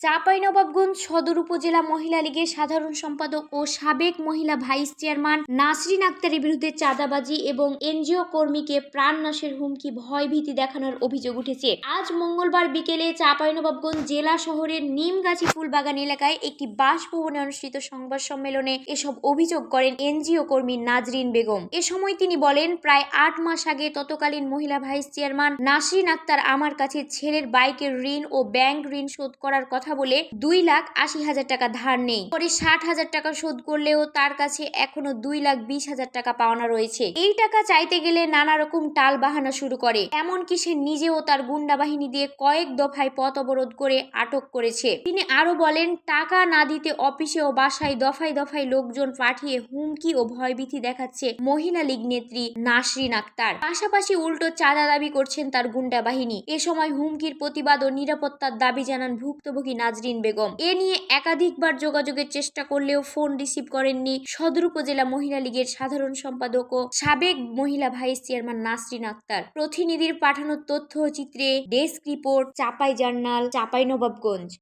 চাঁপাইনবাবগঞ্জ সদর উপজেলা মহিলা লীগের সাধারণ সম্পাদক ও সাবেক মহিলা ভাইস চেয়ারম্যান নাসরিন আক্তারের বিরুদ্ধে চাঁদাবাজি এবং এনজিও কর্মীকে প্রাণনাশের হুমকি, ভয়ভীতি দেখানোর অভিযোগ উঠেছে। আজ মঙ্গলবার বিকেলে চাঁপাইনবাবগঞ্জ জেলা শহরের নিমগাছি ফুলবাগান এলাকায় একটি বাসভবনে অনুষ্ঠিত সংবাদ সম্মেলনে এসব অভিযোগ করেন এনজিও কর্মী নাজরিন বেগম। এ সময় তিনি বলেন, প্রায় আট মাস আগে তৎকালীন মহিলা ভাইস চেয়ারম্যান নাসরিন আক্তার আমার কাছে ছেলের বাইকের ঋণ ও ব্যাংক ঋণ শোধ করার কথা বলে দুই লাখ আশি হাজার টাকা ধার নেই পরে ষাট হাজার টাকা শোধ করলেও তার কাছে এখনও দুই লাখ বিশ হাজার টাকা পাওনা রয়েছে। এই টাকা চাইতে গেলে নানা রকম টাল বাহানা শুরু করে। এমনকি সে নিজেও তার গুন্ডা বাহিনী দিয়ে কয়েক দফায় পথ অবরোধ করে আটক করেছে। তিনি আরও বলেন, টাকা না দিতে অফিসে ও বাসায় দফায় দফায় লোকজন পাঠিয়ে হুমকি ও ভয়ভীতি দেখাচ্ছে মহিলা লীগ নেত্রী নাসরিন আক্তার। পাশাপাশি উল্টো চাঁদা দাবি করছেন তার গুন্ডা বাহিনী। এ সময় হুমকির প্রতিবাদ ও নিরাপত্তার দাবি জানান ভুক্তভোগী নাজরিন বেগম। এ নিয়ে একাধিকবার যোগাযোগের চেষ্টা করলেও ফোন রিসিভ করেননি সদর উপজেলা মহিলা লীগের সাধারণ সম্পাদক ও সাবেক মহিলা ভাইস চেয়ারম্যান নাসরিন আক্তার। প্রতিনিধির পাঠানো তথ্য চিত্রে desk report, Chapai journal, Chapai Nawabganj.